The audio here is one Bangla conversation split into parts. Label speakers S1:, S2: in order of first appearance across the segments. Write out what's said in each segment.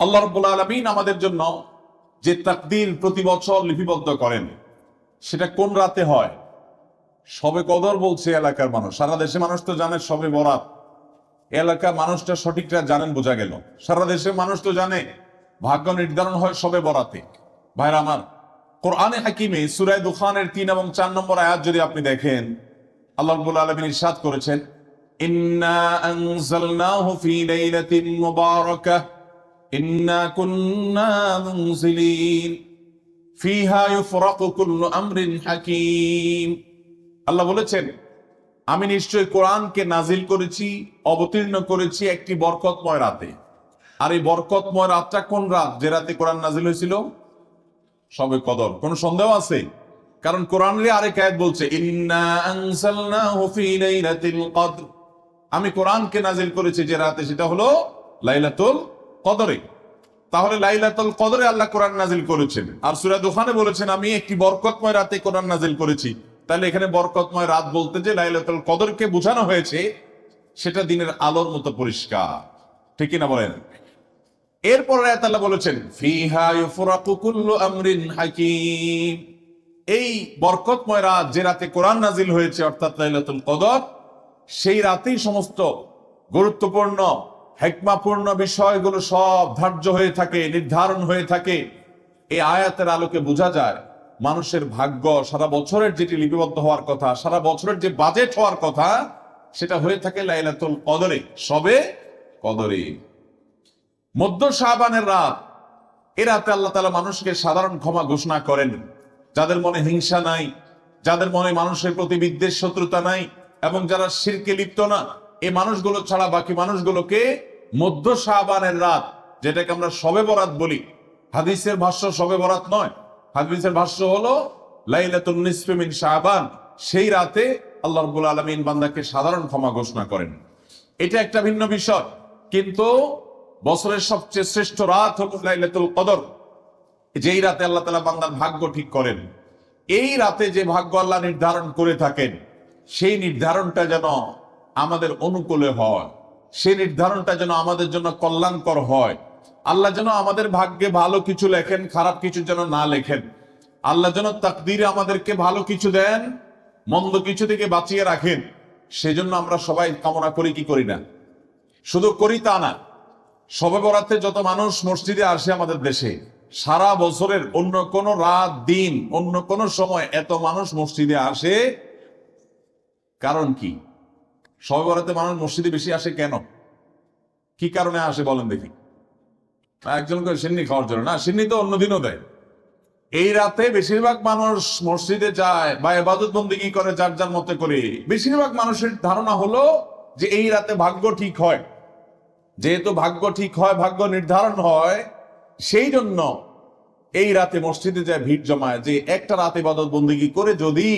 S1: আল্লাহ রব্বুল আলমিন আমাদের জন্য যে তাকদির প্রতি বছর লিপিবদ্ধ করেন, সেটা কোন রাতে হয়? সবে কদর বলছে এলাকার মানুষ। সারা দেশে মানুষ তো জানে সবে বরাত। এলাকার মানুষটা সঠিকটা জানেন বোঝা গেল। সারা দেশের মানুষ তো জানে, ভাগ্য নির্ধারণ হয় সবে বরাতে। ভাইরা আমার, কোরআনে হাকিমে সুরায় দুখানের তিন এবং চার নম্বর আয়াত যদি আপনি দেখেন, আল্লাহ রব্বুল আলমিন ইরশাদ করেছেন, ইন্না আনজালনাহু ফি লাইলাতিন মুবারাকাহ। ইন্না কুন্না মুনজিলিন ফিহা ইউফরাকু কুল্লু আমরিন হাকিম আল্লাহ বলেছেন, আমি নিশ্চয় কোরআনকে নাজিল করেছি, অবতীর্ণ করেছি একটি বরকতময় রাতে। আর এই বরকতময় রাতটা কোন রাত? যে রাতে কোরআন নাজিল হয়েছিল? সবে কদর। কোন সন্দেহ আছে? কারণ কোরআনের আরেক আয়াত বলছে আমি কোরআনকে নাজিল করেছি যে রাতে, সেটা হলো লাইলাতুল কদরে। তাহলে লাইলাতুল কদরে আল্লাহ কোরআন নাজিল করেছেন। আর সূরা দুখানে বলেছেন, আমি একটি বরকতময় রাতে কোরআন নাজিল করেছি। তাহলে এখানে বরকতময় রাত বলতে যে লাইলাতুল কদরকে বোঝানো হয়েছে, সেটা দিনের আলোর মতো পরিষ্কার। ঠিক না বলেন? এরপর আল্লাহ বলেছেন, ফিহা ইউফরাকু কুল্লু আমরিন হাকিম। এই বরকতময় রাত যে রাতে কোরআন নাজিল হয়েছে, অর্থাৎ লাইলাতুল কদর, সেই রাতেই সমস্ত গুরুত্বপূর্ণ হেকমাপূর্ণ বিষয়গুলো সব ধার্য হয়ে থাকে, নির্ধারণ হয়ে থাকে। এই আয়াতের আলোকে বোঝা যায়, মানুষের ভাগ্য সারা বছরের যেটি লিপিবদ্ধ হওয়ার কথা, সারা বছরের যে বাজেট হওয়ার কথা, সেটা হয়ে থাকে লাইলাতুল কদরে। সবে কদরে। মধ্য শাহবানের রাত, এ রাতে আল্লাহ তালা মানুষকে সাধারণ ক্ষমা ঘোষণা করেন। যাদের মনে হিংসা নাই, যাদের মনে মানুষের প্রতি বিদ্বেষ, শত্রুতা নাই, এবং যারা শিরকে লিপ্ত না এই মানুষগুলো ছাড়া বাকি মানুষগুলোকে মধ্য শাহবানের রাত, যেটাকে আমরা সবে বরাত বলি। হাদিসের ভাষ্য সবে বরাত নয়। হাদিসের ভাষ্য হলো, লাইলাতুন নিসফে মিন শাহবান। সেই রাতে আল্লাহ রাব্বুল আলামিন বান্দাকে সাধারণ ক্ষমা ঘোষণা করেন। এটা একটা ভিন্ন বিষয়, কিন্তু বছরের সবচেয়ে শ্রেষ্ঠ রাত হল লাইলাতুল কদর। যেই রাতে আল্লাহ তালা বান্দার ভাগ্য ঠিক করেন। এই রাতে যে ভাগ্য আল্লাহ নির্ধারণ করে থাকেন, সেই নির্ধারণটা যেন আমাদের অনুকূলে হয়। সেই নির্ধারণটা যেন আমাদের জন্য কল্যাণকর হয়। আল্লাহ যেন আমাদের ভাগ্যে ভালো কিছু লেখেন, খারাপ কিছু যেন না লেখেন। আল্লাহ যেন তাকদিরে আমাদেরকে ভালো কিছু দেন, মন্দ কিছু থেকে বাঁচিয়ে রাখেন। সেজন্য আমরা সবাই কামনা করি, কি করি না? শুধু করি তা না সবে বরাতে যত মানুষ মসজিদে আসে আমাদের দেশে, সারা বছরের অন্য কোন রাত, দিন, অন্য কোন সময় এত মানুষ মসজিদে আসে। কারণ কি? সবে বরাতে মানুষ মসজিদে বেশি আসে কেন? কি কারণে আসে বলেন দেখি। একজন করে সিন্নি খাওয়ার জন্য। না, সিন্নি তো অন্যদিনও দেয়। এই রাতে বেশিরভাগ মানুষ মসজিদে যায় বা এবাদত বন্দিগি করে যার যার মতে করে। বেশিরভাগ মানুষের ধারণা হলো যে এই রাতে ভাগ্য ঠিক হয়। যেহেতু ভাগ্য ঠিক হয়, ভাগ্য নির্ধারণ হয়, সেই জন্য এই রাতে মসজিদে যায় ভিড় জমায় যে একটা রাতে ইবাদত বন্দিগি করে যদি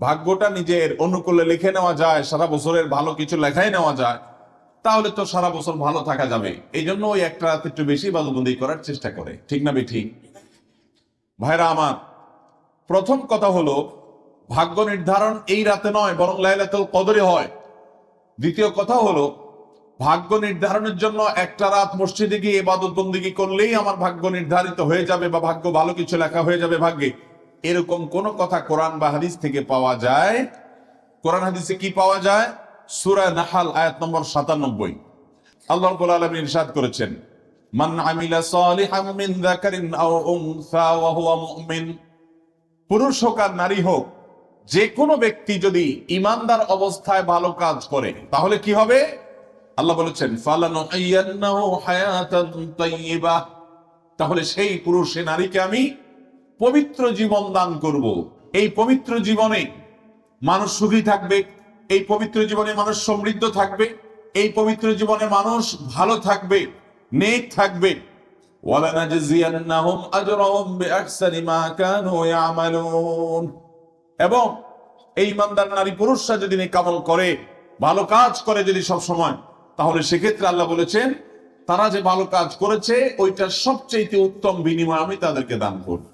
S1: ভাগ্যটা নিজের অনুকূলে লিখে নেওয়া যায়, সারা বছরের ভালো কিছু লেখাই নেওয়া যায়, তাহলে তো সারা বছর ভালো থাকা যাবে। এই জন্য ওই একটা রাত একটু বেশি ইবাদতবন্দি করার চেষ্টা করে। ঠিক না ঠিক ভাইরা আমার, প্রথম কথা হলো, ভাগ্য নির্ধারণ এই রাতে নয়, বরং লাইলাতুল কদরে হয়। দ্বিতীয় কথা হলো, ভাগ্য নির্ধারণের জন্য একটা রাত মসজিদে গিয়ে ইবাদত বন্দিগি করলেই আমার ভাগ্য নির্ধারিত হয়ে যাবে বা ভাগ্য ভালো কিছু লেখা হয়ে যাবে ভাগ্যে। এরকম কোন কথা কোরআন বা হাদিস থেকে পাওয়া যায়? কোরআন হাদিসে কি পাওয়া যায়? সুরা নাহাল, আয়াত নম্বর সাতানব্বই। আল্লাহ রাব্বুল ইরশাদ করেছেন, মান আমিলা সালিহাম মিন যাকারিন পুরুষ হোক আর নারী হোক, যে কোনো ব্যক্তি যদি ইমানদার অবস্থায় ভালো কাজ করে, তাহলে কি হবে? আল্লাহ বলেছেন ফালানুহিয়ান্নাহু হায়াতান তাইয়্যিবা তাহলে সেই পুরুষ, সে নারীকে আমি পবিত্র জীবন দান করব। এই পবিত্র জীবনে মানুষ সুখী থাকবে, এই পবিত্র জীবনে মানুষ সমৃদ্ধ থাকবে, এই পবিত্র জীবনে মানুষ ভালো থাকবে, নেক থাকবে। এবং এই ইমানদার নারী পুরুষরা যদি নেকামল করে, ভালো কাজ করে যদি সব সময় তাহলে সেক্ষেত্রে আল্লাহ বলেছেন, তারা যে ভালো কাজ করেছে, ওইটার সবচেয়ে উত্তম বিনিময় আমি তাদেরকে দান করব।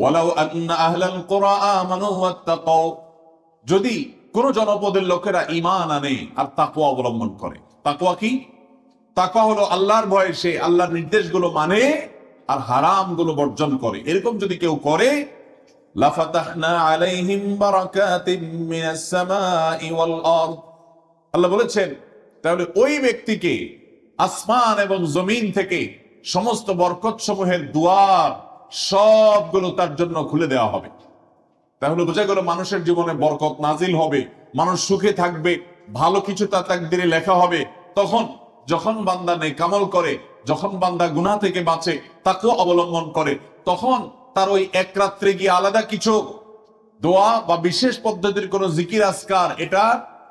S1: ওয়ালাউ আন্না আহলাল কুরা আমানু ওয়াত্তাকাও যদি কোন জনপদের লোকেরা ঈমান আনে আর তাকওয়া অবলম্বন করে, তাকওয়া কি? তাকওয়া হলো আল্লাহর ভয়ে সে আল্লাহর নির্দেশগুলো মানে আর হারামগুলো বর্জন করে। এরকম যদি কেউ করে আল্লাহ বলেছেন, তাহলে ওই ব্যক্তিকে আসমান এবং জমিন থেকে সমস্ত বরকত সমূহের দুয়ার সবগুলো তার জন্য খুলে দেওয়া হবে। তাহলে বোঝা গেল মানুষের জীবনে বরকত নাজিল হবে, মানুষ সুখে থাকবে, ভালো কিছু তার তাকদিরে লেখা হবে। তখন যখন বান্দা নেকামল করে, যখন বান্দা গুনাহ থেকে বাঁচে, তাকেও অবলম্বন করে, তখন তার ওই এক রাত্রে গিয়ে আলাদা কিছু দোয়া বা বিশেষ পদ্ধতির কোন জিকির আসকার এটা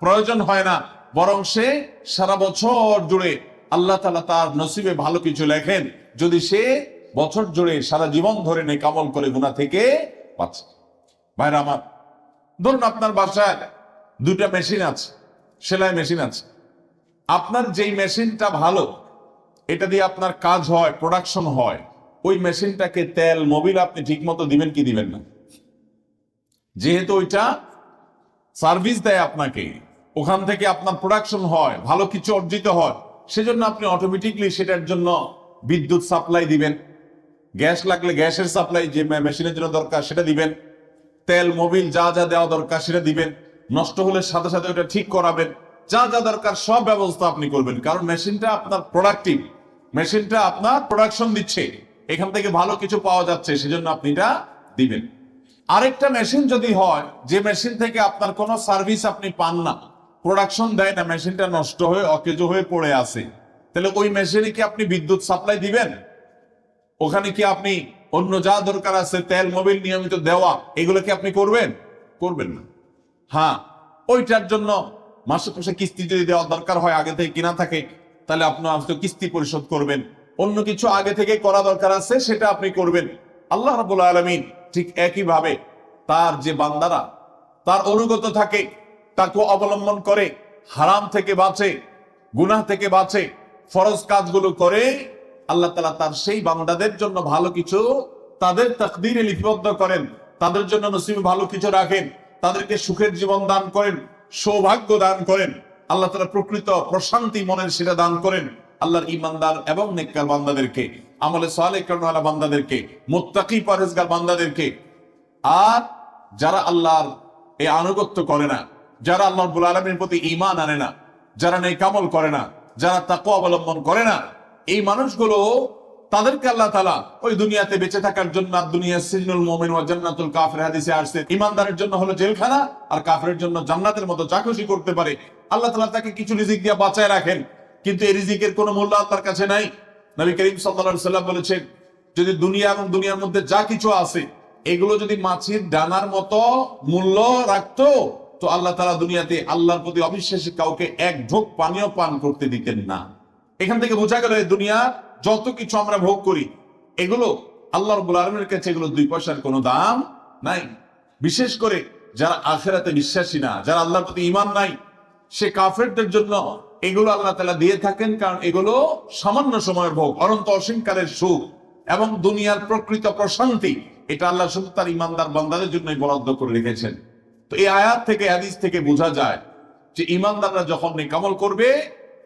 S1: প্রয়োজন হয় না। বরং সে সারা বছর জুড়ে আল্লাহ তালা তার নসিবে ভালো কিছু লেখেন। যদি সে বছর জুড়ে সারা জীবন ধরে নেকামল করে গুণা থেকে বাঁচে। ভাইরা আমার, ধরুন আপনার বাসায় দুটা মেশিন আছে, সেলাই মেশিন আছে। আপনার যেই মেশিনটা ভালো, এটা দিয়ে আপনার কাজ হয় প্রোডাকশন হয়, ওই মেশিনটাকে তেল মোবিল আপনি ঠিক মতো দিবেন কি দিবেন না? যেহেতু ওইটা সার্ভিস দেয় আপনাকে, ওখান থেকে আপনার প্রোডাকশন হয়, ভালো কিছু অর্জিত হয়, সেজন্য আপনি অটোমেটিকলি সেটার জন্য বিদ্যুৎ সাপ্লাই দিবেন। গ্যাস লাগলে গ্যাসের সাপ্লাই যে মেশিনের জন্য দরকার, সেটা দিবেন। তেল মোবিল যা যা দেওয়া দরকার, সেটা দিবেন। নষ্ট হলে সাথে সাথে ওটা ঠিক করাবেন। যা যা দরকার, সব ব্যবস্থা আপনি করবেন। কারণ মেশিনটা আপনার প্রোডাক্টিভ মেশিনটা আপনার প্রোডাকশন দিচ্ছে। এখান থেকে ভালো কিছু পাওয়া যাচ্ছে, সেজন্য আপনি এটা দিবেন। আরেকটা মেশিন যদি হয়, যে মেশিন থেকে আপনার কোনো সার্ভিস আপনি পান না প্রোডাকশন দেয় না মেশিনটা নষ্ট হয়ে অকেজো হয়ে পড়ে আছে, তাহলে ওই মেশিনে কি আপনি বিদ্যুৎ সাপ্লাই দিবেন? ওখানে কি আপনি অন্য যা দরকার আছে, তেল, মোবিল, নিয়মিত দেওয়া, এগুলো কি আপনি করবেন? করবেন না। হ্যাঁ ওইটার জন্য মাসে মাসে কিস্তি যদি দেওয়ার দরকার হয়, আগে থেকে কিনা থাকে, তাহলে আপনি হয়তো কিস্তি পরিশোধ করবেন। অন্য কিছু আগে থেকে করা দরকার আছে, সেটা আপনি করবেন। আল্লাহ রাবুল আলমিন ঠিক একই ভাবে তার যে বান্দারা, তার অনুগত থাকে, তাকে অবলম্বন করে, হারাম থেকে বাঁচে, গুনাহ থেকে বাঁচে, ফরজ কাজগুলো করে আল্লাহ তালা তার সেই বান্দাদের জন্য ভালো কিছু তাদের তাকদিরে লিপিবদ্ধ করেন। তাদের জন্য নসিবে ভালো কিছু রাখেন। তাদেরকে সুখের জীবন দান করেন, সৌভাগ্য দান করেন। আল্লাহ তালা প্রকৃত প্রশান্তি মনের সেটা দান করেন আল্লাহর ইমানদার এবং নেককার বান্দাদেরকে, আমলে সালে করণওয়ালা বান্দাদেরকে, মোত্তাকি পরেজগার বান্দাদেরকে। আর যারা আল্লাহর এই আনুগত্য করে না, যারা আল্লাহ রব্বুল আলমীর প্রতি ইমান আনে না, যারা নেকামল করে না, যারা তাকে অবলম্বন করে না এই মানুষগুলো তাদেরকে আল্লাহ তালা ওই দুনিয়াতে বেঁচে থাকার জন্য দুনিয়া সিজনুল মোমিন ওয়া জান্নাতুল কাফির হাদিসে আসছে। ইমানদারের জন্য হলো জেলখানা আর কাফের জন্য জান্নাতের মতো চাকরি করতে পারে। আল্লাহ তালা তাকে কিছু রিজিক দিয়ে বাঁচায় রাখেন, কিন্তু এই রিজিকের কোনো মূল্য আল্লাহর কাছে নাই। নবী করিম সাল্লাল্লাহু সাল্লাম বলেছেন, যদি দুনিয়া এবং দুনিয়ার মধ্যে যা কিছু আছে, এগুলো যদি মাছির ডানার মতো মূল্য রাখতো, তো আল্লাহ তালা দুনিয়াতে আল্লাহর প্রতি অবিশ্বাসী কাউকে এক ঢোক পানীয় পান করতে দিতেন না। এখান থেকে বোঝা গেল দুনিয়া যত কিছু আমরা ভোগ করি, এগুলো আল্লাহ রবুল আলমের কাছে এগুলো দুই পয়সার কোনো দাম নাই। বিশেষ করে যারা আখেরাতে বিশ্বাসী না, যারা আল্লাহর প্রতি ইমান নাই, সে কাফেরদের জন্য এগুলো আল্লাহ তালা দিয়ে থাকেন কারণ এগুলো সামান্য সময়ের ভোগ, অনন্ত অসীমকালের সুখ এবং দুনিয়ার প্রকৃত প্রশান্তি। এটা আল্লাহ শুধু তার ইমানদার বান্দাদের জন্যই বরাদ্দ করে রেখেছেন। তো এই আয়াত থেকে, হাদিস থেকে বোঝা যায় যে ইমানদাররা যখন নিকামল করবে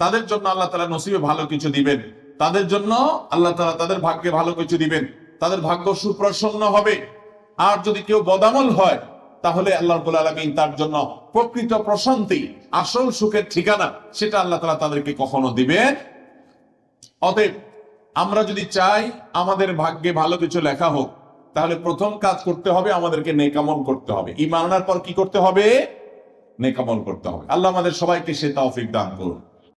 S1: তাদের জন্য আল্লাহ তালা নসিবে ভালো কিছু দিবেন। তাদের জন্য আল্লাহ তালা তাদের ভাগ্যে ভালো কিছু দিবেন। তাদের ভাগ্য সুপ্রসন্ন হবে। আর যদি কেউ বদামল হয়, তাহলে আল্লাহ আলমিন তার জন্য প্রকৃত প্রশান্তি, আসল সুখের ঠিকানা, সেটা আল্লাহ তালা তাদেরকে কখনো দিবে অতএব আমরা যদি চাই আমাদের ভাগ্যে ভালো কিছু লেখা হোক, তাহলে প্রথম কাজ করতে হবে আমাদেরকে নেকামল করতে হবে। ইমান আনার পর কি করতে হবে? নেকামল করতে হবে। আল্লাহ আমাদের সবাইকে সে তৌফিক দান করুন।